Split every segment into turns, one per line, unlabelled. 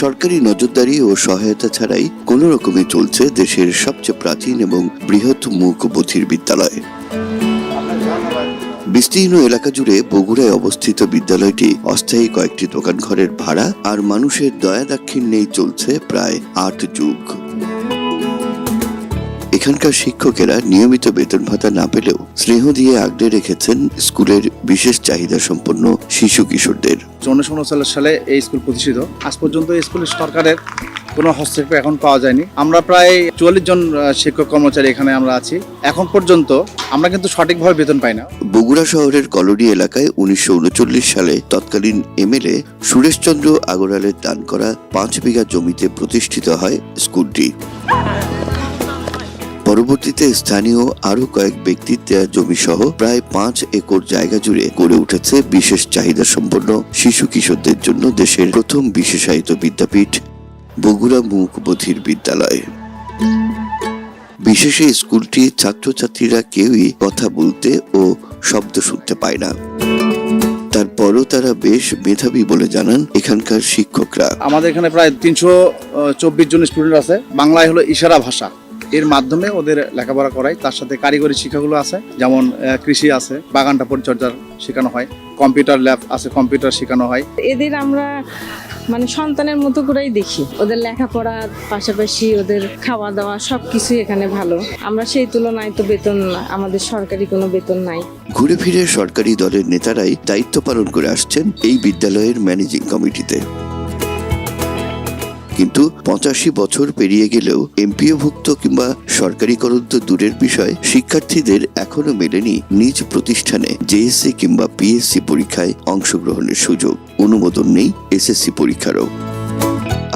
সরকারি নজরদারি ও সহায়তা ছাড়াই কোনো রকমে চলছে দেশের সবচেয়ে প্রাচীন এবং বৃহৎ মুখ বধির বিদ্যালয়। বিস্তীর্ণ এলাকা জুড়ে বগুড়ায় অবস্থিত বিদ্যালয়টি অস্থায়ী কয়েকটি দোকান ঘরের ভাড়া আর মানুষের দয়া দাক্ষিণ্যেই চলছে প্রায় আট যুগ। এখানকার শিক্ষকেরা নিয়মিত বেতন ভাতা না পেলেও স্নেহ দিয়ে আগলে রেখেছেন স্কুলের বিশেষ চাহিদা সম্পন্ন শিশু কিশোরদের।
উনিশশো উনচল্লিশ সালে এই স্কুল প্রতিষ্ঠিত। আজ পর্যন্ত এই স্কুলের সরকারের কোনো হস্তক্ষেপ এখন পাওয়া যায়নি। আমরা প্রায় চুয়াল্লিশ জন শিক্ষক কর্মচারী এখানে আমরা আছি। এখন পর্যন্ত আমরা কিন্তু সঠিকভাবে বেতন পাই না।
বগুড়া শহরের কলোনি এলাকায় উনিশশো উনচল্লিশ সালে তৎকালীন এমএলএ সুরেশচন্দ্র আগরওয়ালের দান করা পাঁচ বিঘা জমিতে প্রতিষ্ঠিত হয় স্কুলটি। পরবর্তীতে স্থানীয় আরও কয়েক ব্যক্তির দেয়া জমি সহ প্রায় পাঁচ একর জায়গা জুড়ে গড়ে উঠেছে বিশেষ চাহিদা সম্পন্ন শিশু কিশোরদের জন্য দেশের প্রথম বিশেষায়িত বিদ্যাপীঠ বগুড়া মুখবধির বিদ্যালয়। বিশেষে স্কুলটি ছাত্রছাত্রীরা কেউই কথা বলতে ও শব্দ শুনতে পায় না। তারপরও তারা বেশ মেধাবী বলে জানান এখানকার শিক্ষকরা।
আমাদের এখানে প্রায় তিনশো চব্বিশ জন স্টুডেন্ট আছে। বাংলায় হলো ইশারা ভাষা। এর মাধ্যমে ওদের লেখাপড়া করাই তার সাথে কারিগরি শিক্ষাগুলো আছে যেমন কৃষি আছে বাগানটা পরিচর্যার শেখানো হয় কম্পিউটার ল্যাব আছে কম্পিউটার শেখানো হয়।
এদের আমরা মানে সন্তানের মতো করেই দেখি। ওদের লেখাপড়ার পাশাপাশি ওদের খাওয়া দাওয়া সব কিছুই এখানে ভালো। আমরা সেই তুলনায় তো বেতন আমাদের সরকারি কোনো বেতন নাই।
ঘুরে ফিরে সরকারি দলের নেতারাই দায়িত্ব পালন করে আসছেন এই বিদ্যালয়ের ম্যানেজিং কমিটিতে। কিন্তু পঁচাশি বছর পেরিয়ে গেলেও এমপিওভুক্ত কিংবা সরকারিকরণ তো দূরের বিষয় শিক্ষার্থীদের এখনও মেলেনি নিজ প্রতিষ্ঠানে জেএসসি কিংবা পিএসসি পরীক্ষায় অংশগ্রহণের সুযোগ। অনুমোদন নেই এসএসসি পরীক্ষারও।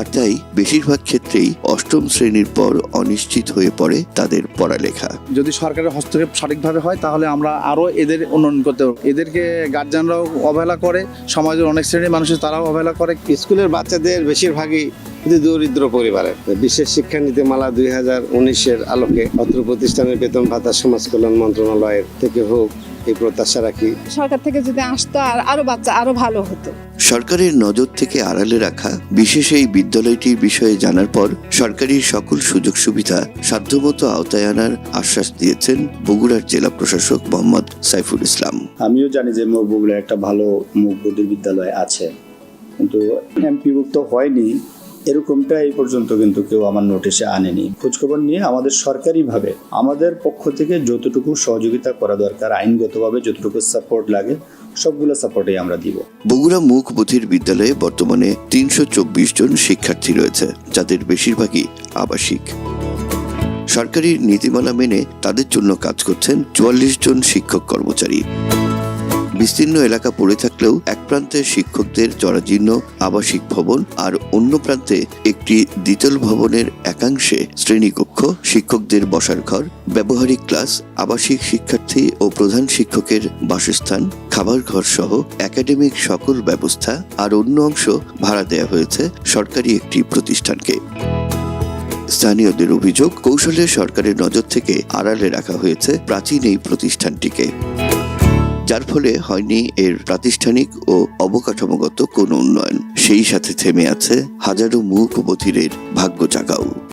আর তাই বেশিরভাগ ক্ষেত্রেই অষ্টম শ্রেণির পর অনিশ্চিত হয়ে পড়ে তাদের পড়ালেখা।
যদি সরকারের হস্তক্ষেপ সঠিকভাবে হয় তাহলে আমরা আরও এদের উন্নয়ন করতে পারব। এদেরকে গার্জিয়ানরাও অবহেলা করে সমাজের অনেক শ্রেণির মানুষের তারাও অবহেলা করে।
স্কুলের বাচ্চাদের বেশিরভাগই কিন্তু দরিদ্র পরিবারের। বিশেষ শিক্ষা নীতিমালা দুই হাজার উনিশের আলোকে অত্র প্রতিষ্ঠানের বেতন ভাতা সমাজ কল্যাণ মন্ত্রণালয়ের থেকে হোক এই প্রত্যাশা রাখি।
সরকার থেকে যদি আসতো আর আরও বাচ্চা আরও ভালো হতো।
সরকারের নজর থেকে আড়ালে রাখা বিশেষ এই বিদ্যালয়টির বিষয়ে জানার পর সরকারি সকল সুযোগ সুবিধা সাধ্যমতো আওতায় আনার আশ্বাস দিয়েছেন বগুড়ার জেলা প্রশাসক মোহাম্মদ সাইফুল ইসলাম।
আমিও জানি যে বগুড়ায় একটা ভালো মুখ বুদ্ধির বিদ্যালয় আছে। কিন্তু এমপিভুক্ত হয়নি। এরকমটা এই পর্যন্ত কিন্তু কেউ আমার নোটিশে আনেনি। খোঁজখবর নিয়ে আমাদের সরকারিভাবে আমাদের পক্ষ থেকে যতটুকু সহযোগিতা করা দরকার, আইনগতভাবে যতটুকু সাপোর্ট লাগে, সবগুলো সাপোর্টে আমরা দিব।
বগুড়া মুখ বুধির বিদ্যালয়ে বর্তমানে তিনশো চব্বিশ জন শিক্ষার্থী রয়েছে, যাদের বেশিরভাগই আবাসিক। সরকারি নীতিমালা মেনে তাদের জন্য কাজ করছেন চুয়াল্লিশ জন শিক্ষক কর্মচারী। বিস্তীর্ণ এলাকা পড়ে থাকলেও এক প্রান্তে শিক্ষকদের জরাজীর্ণ আবাসিক ভবন আর অন্য প্রান্তে একটি দ্বিতল ভবনের একাংশে শ্রেণীকক্ষ, শিক্ষকদের বসার ঘর, ব্যবহারিক ক্লাস, আবাসিক শিক্ষার্থী ও প্রধান শিক্ষকের বাসস্থান, খাবার ঘর সহ একাডেমিক সকল ব্যবস্থা আর অন্য অংশ ভাড়া দেওয়া হয়েছে সরকারি একটি প্রতিষ্ঠানকে। স্থানীয়দের অভিযোগ, কৌশলে সরকারের নজর থেকে আড়ালে রাখা হয়েছে প্রাচীন এই প্রতিষ্ঠানটিকে। যার ফলে হয়নি এর প্রাতিষ্ঠানিক ও অবকাঠামোগত কোনো উন্নয়ন। সেই সাথে থেমে আছে হাজারো মুখ বধিরের ভাগ্য জাগাও।